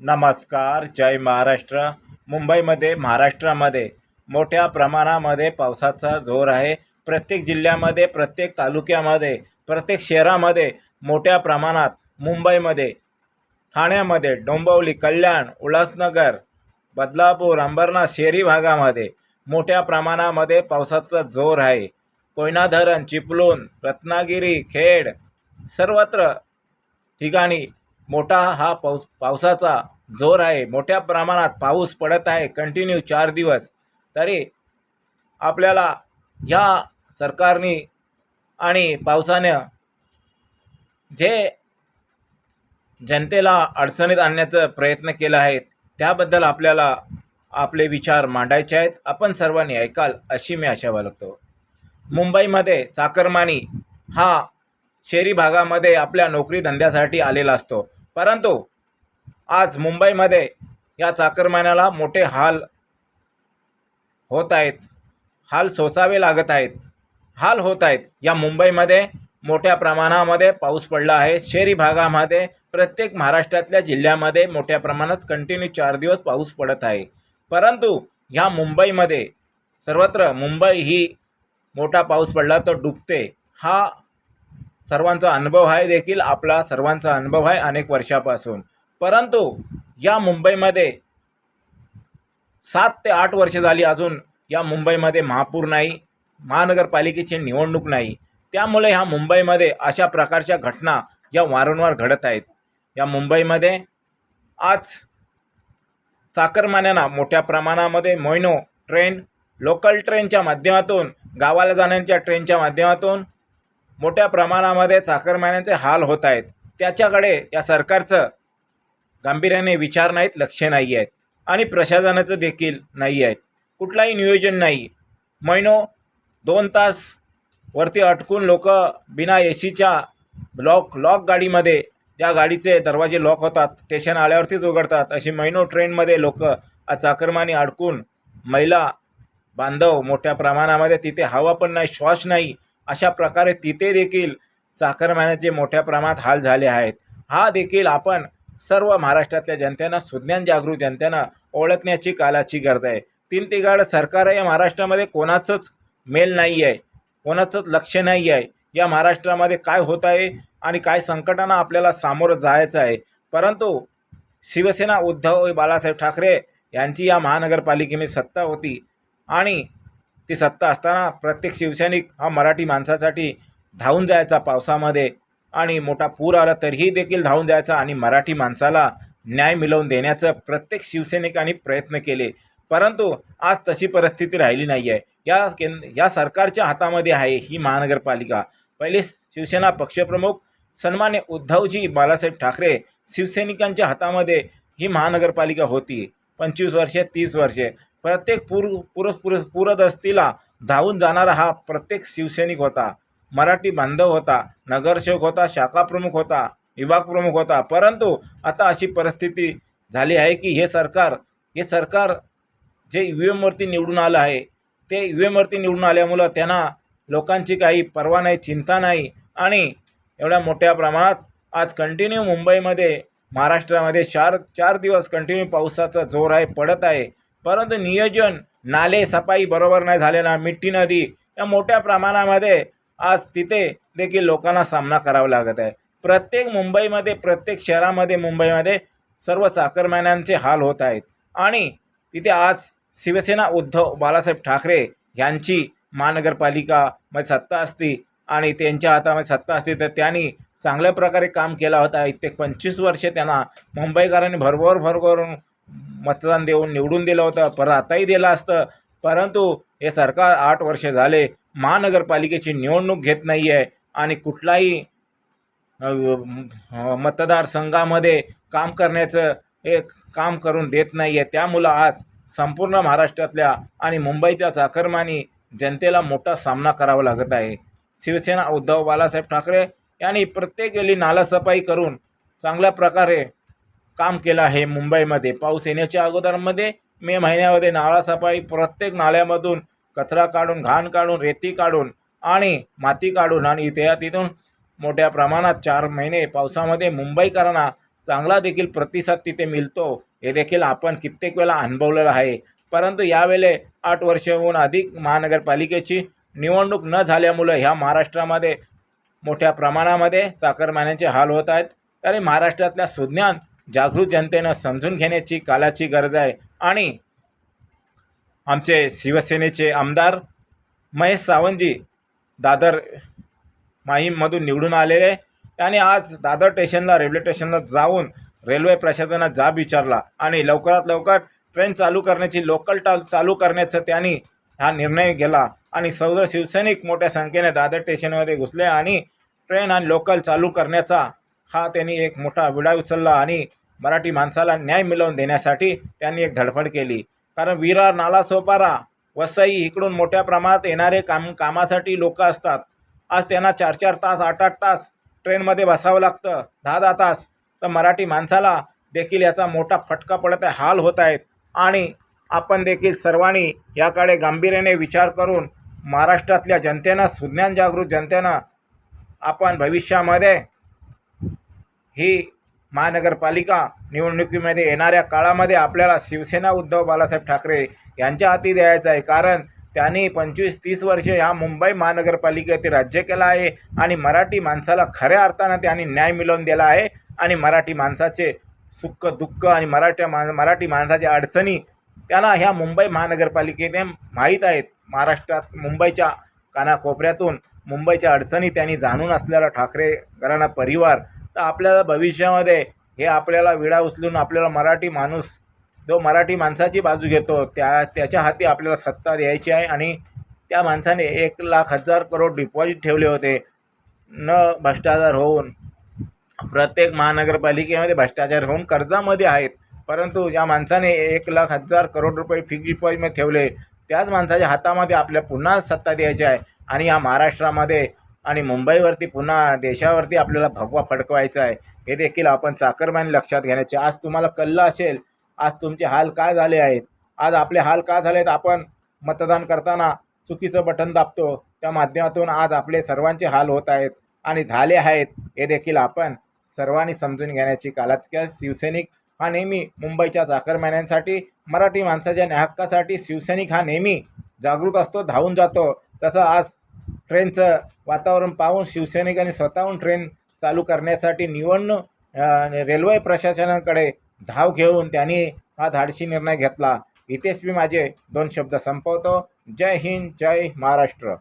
नमस्कार जय महाराष्ट्र. मुंबईमध्ये महाराष्ट्रामध्ये मोठ्या प्रमाणामध्ये पावसाचा जोर आहे. प्रत्येक जिल्ह्यामध्ये प्रत्येक तालुक्यामध्ये प्रत्येक शहरामध्ये मोठ्या प्रमाणात मुंबईमध्ये ठाण्यामध्ये डोंबिवली कल्याण उल्हासनगर बदलापूर अंबरनाथ शहरी भागामध्ये मोठ्या प्रमाणामध्ये पावसाचा जोर आहे. कोयना धरण चिपळूण रत्नागिरी खेड सर्वत्र ठिकाणी मोठा हा पाऊस पावसाचा जोर आहे मोठ्या प्रमाणात पाऊस पडत आहे कंटिन्यू चार दिवस. तरी आपल्याला ह्या सरकारने आणि पावसानं जे जनतेला अडचणीत आणण्याचा प्रयत्न केला आहे त्याबद्दल आपल्याला आपले विचार मांडायचे आहेत. आपण सर्वांनी ऐकाल अशी मी आशा बाळगतो. मुंबईमध्ये चाकरमानी हा शहरी भागामध्ये आपल्या नोकरी धंद्यासाठी आलेला असतो. परंतु आज मुंबईमध्ये या चाकरमान्याला मोठे हाल होत आहेत हाल सोसावे लागत आहेत हाल होत आहेत. या मुंबईमध्ये मोठ्या प्रमाणामध्ये पाऊस पडला आहे. शहरी भागामध्ये प्रत्येक महाराष्ट्रातल्या जिल्ह्यामध्ये मोठ्या प्रमाणात कंटिन्यू चार दिवस पाऊस पडत आहे. परंतु ह्या मुंबईमध्ये सर्वत्र मुंबई ही मोठा पाऊस पडला तर डुबते. हा सर्वांचा अनुभव आहे देखील आपला सर्वांचा अनुभव आहे अनेक वर्षापासून. परंतु या मुंबईमध्ये सात ते आठ वर्ष झाली अजून या मुंबईमध्ये महापूर नाही महानगरपालिकेची निवडणूक नाही. त्यामुळे ह्या मुंबईमध्ये अशा प्रकारच्या घटना या वारंवार घडत आहेत. या मुंबईमध्ये आज चाकरमान्यांना मोठ्या प्रमाणामध्ये मोयनो ट्रेन लोकल ट्रेनच्या माध्यमातून गावाला जाण्याच्या ट्रेनच्या माध्यमातून मोठ्या प्रमाणामध्ये चाकरमान्यांचे हाल होत आहेत. त्याच्याकडे या सरकारचं गांभीर्याने विचार नाहीत लक्ष नाही आहेत. आणि प्रशासनाचं देखील नाही आहेत. कुठलाही नियोजन नाही. महिनो दोन तास वरती अटकून लोक बिना ए सीच्या लॉक लॉक गाडीमध्ये ज्या गाडीचे दरवाजे लॉक होतात स्टेशन आल्यावरतीच उघडतात अशी महिनो ट्रेनमध्ये लोक चाकरमानी अडकून महिला बांधव मोठ्या प्रमाणामध्ये तिथे हवा पण नाही श्वास नाही अशा प्रकारे तिथे देखील चाकरमान्याचे मोठ्या प्रमाणात हाल झाले आहेत. हा देखील आपण सर्व महाराष्ट्रातल्या जनतेनं सुज्ञान जागृत जनतेनं ओळखण्याची कालाची गरज आहे. तीन तिघाड सरकार या महाराष्ट्रामध्ये कोणाचंच मेल नाही आहे कोणाचंच लक्ष नाही आहे. या महाराष्ट्रामध्ये काय होत आहे आणि काय संकटांना आपल्याला सामोरं जायचं आहे. परंतु शिवसेना उद्धव बाळासाहेब ठाकरे यांची या महानगरपालिकेने सत्ता होती आणि ती सत्ता असताना प्रत्येक शिवसैनिक हा मराठी माणसासाठी धावून जायचा पावसामध्ये आणि मोठा पूर आला तरीही देखील धावून जायचा आणि मराठी माणसाला न्याय मिळवून देण्याचं प्रत्येक शिवसैनिकांनी प्रयत्न केले. परंतु आज तशी परिस्थिती राहिली नाही आहे या केंद या सरकारच्या हातामध्ये आहे ही महानगरपालिका. पहिले शिवसेना पक्षप्रमुख सन्मान्य उद्धवजी बाळासाहेब ठाकरे शिवसैनिकांच्या हातामध्ये ही महानगरपालिका होती. पंचवीस वर्षे तीस वर्षे. प्रत्येक पूर पूर पूर पूरदस्तीला धावून जाणारा हा प्रत्येक शिवसैनिक होता. मराठी बांधव होता नगरसेवक होता शाखा प्रमुख होता विभाग प्रमुख होता. परंतु आता अशी परिस्थिती झाली आहे की हे सरकार हे सरकार जे यू एमवरती निवडून आलं आहे ते यू एमवरती निवडून आल्यामुळं त्यांना लोकांची काही पर्वा नाही चिंता नाही आणि एवढ्या मोठ्या प्रमाणात आज कंटिन्यू मुंबईमध्ये महाराष्ट्रामध्ये चार चार दिवस कंटिन्यू पावसाचा जोर आहे पडत आहे. परंतु नियोजन नाले सफाई बरोबर नाही झालेला मिठी नदी या मोठ्या प्रमाणामध्ये आज तिथे देखील लोकांना सामना करावा लागत आहे. प्रत्येक मुंबईमध्ये प्रत्येक शहरामध्ये मुंबईमध्ये सर्व चाकरमान्यांचे हाल होत आहेत. आणि तिथे आज शिवसेना उद्धव बाळासाहेब ठाकरे यांची महानगरपालिकामध्ये सत्ता असती आणि त्यांच्या हातामध्ये सत्ता असती तर त्यांनी चांगल्या प्रकारे काम केला होता. इथे पंचवीस वर्षे त्यांना मुंबईकरांनी भरभर भरभरून मतदान देऊन निवडून दिलं होतं पर आताही दिलं असतं. परंतु हे सरकार आठ वर्ष झाले महानगरपालिकेची निवडणूक घेत नाही आहे आणि कुठलाही मतदारसंघामध्ये काम करण्याचं एक काम करून देत नाही आहे त्यामुळं आज संपूर्ण महाराष्ट्रातल्या आणि मुंबईच्या चाकरमानी जनतेला मोठा सामना करावा लागत आहे. शिवसेना उद्धव बाळासाहेब ठाकरे यांनी प्रत्येक वेळी नालासफाई करून चांगल्या प्रकारे काम केलं आहे मुंबईमध्ये. पाऊस येण्याच्या अगोदरमध्ये मे महिन्यामध्ये नाळासफाई प्रत्येक नाल्यामधून कचरा काढून घाण काढून रेती काढून आणि माती काढून आणि त्या तिथून मोठ्या प्रमाणात चार महिने पावसामध्ये मुंबईकरांना चांगला देखील प्रतिसाद तिथे मिळतो. हे देखील आपण कित्येक वेळा अनुभवलेलं आहे. परंतु यावेळे आठ वर्षाहून अधिक महानगरपालिकेची निवडणूक न झाल्यामुळं ह्या महाराष्ट्रामध्ये मोठ्या प्रमाणामध्ये चाकरमान्यांचे हाल होत आहेत. तरी महाराष्ट्रातल्या सुज्ञान जागृत जनतेनं समजून घेण्याची कालाची गरज आहे. आणि आमचे शिवसेनेचे आमदार महेश सावंतजी दादर माहीममधून निवडून आलेले. त्याने आज दादर स्टेशनला रेल्वे स्टेशनला जाऊन रेल्वे प्रशासनात जाब विचारला आणि लवकरात लवकर ट्रेन चालू करण्याची लोकल टा चालू करण्याचं त्यांनी हा निर्णय घेतला. आणि सौर शिवसैनिक मोठ्या संख्येने दादर स्टेशनमध्ये घुसले आणि ट्रेन आणि लोकल चालू करण्याचा हा त्यांनी एक मोठा विडा उचलला आणि मराठी माणसाला न्याय मिळवून देण्यासाठी त्यांनी एक धडपड केली. कारण विरार नाला सोपारा वसई इकडून मोठ्या प्रमाणात येणारे काम कामासाठी लोक असतात. आज त्यांना चार चार तास आठ आठ तास ट्रेनमध्ये बसावं लागतं दहा दहा तास. तर मराठी माणसाला देखील याचा मोठा फटका पडत आहे हाल होत आहेत. आणि आपण देखील सर्वांनी याकडे गांभीर्याने विचार करून महाराष्ट्रातल्या जनतेनं सुज्ञान जागृत जनतेनं आपण भविष्यामध्ये ही महानगरपालिका निवडणुकीमध्ये येणाऱ्या काळामध्ये आपल्याला शिवसेना उद्धव बाळासाहेब ठाकरे यांच्या हाती द्यायचं आहे. कारण त्यांनी पंचवीस तीस वर्षे ह्या मुंबई महानगरपालिकेत राज्य केलं आहे आणि मराठी माणसाला खऱ्या अर्थानं त्यांनी न्याय मिळवून दिला आहे आणि मराठी माणसाचे सुख दुःख आणि मराठ्या मा मराठी माणसाच्या अडचणी त्यांना ह्या मुंबई महानगरपालिकेने माहीत आहेत. महाराष्ट्रात मुंबईच्या कानाकोपऱ्यातून मुंबईच्या अडचणी त्यांनी जाणून असलेला ठाकरे घराणा परिवार तर आपल्याला भविष्यामध्ये हे आपल्याला विडा उचलून आपल्याला मराठी माणूस जो मराठी माणसाची बाजू घेतो त्या त्याच्या हाती आपल्याला सत्ता द्यायची आहे. आणि त्या माणसाने एक लाख हजार करोड डिपॉझिट ठेवले होते. न भ्रष्टाचार होऊन प्रत्येक महानगरपालिकेमध्ये भ्रष्टाचार होऊन कर्जामध्ये आहेत. परंतु ज्या माणसाने एक लाख हजार करोड रुपये फिक्स डिपॉझिटमध्ये ठेवले. त्याच माणसाच्या हातामध्ये आपल्या पुन्हा सत्ता द्यायची आहे. आणि या महाराष्ट्रामध्ये आणि मुंबईवरती पुन्हा देशावरती आपल्याला भगवा फडकवायचा आहे हे देखील आपण चाकरमाने लक्षात घेण्याचे. आज तुम्हाला कल्लं असेल आज तुमचे हाल काय झाले आहेत? आज आपले हाल का झाले आहेत आपण मतदान करताना चुकीचं बटन दाबतो त्या माध्यमातून आज आपले सर्वांचे हाल होत आहेत आणि झाले आहेत हे देखील आपण सर्वांनी समजून घेण्याची कालाच शिवसैनिक हा नेहमी मुंबईच्या चाकरमान्यांसाठी मराठी माणसाच्या न्याहक्कासाठी शिवसैनिक हा नेहमी जागृत असतो धावून जातो. तसं आज ट्रेनचं वातावरण पाहून शिवसैनिकांनी स्वतःहून ट्रेन चालू करण्यासाठी निवडणूक रेल्वे प्रशासनाकडे धाव घेऊन त्यांनी हा धाडशी निर्णय घेतला. इथेच मी माझे दोन शब्द संपवतो. जय हिंद जय महाराष्ट्र.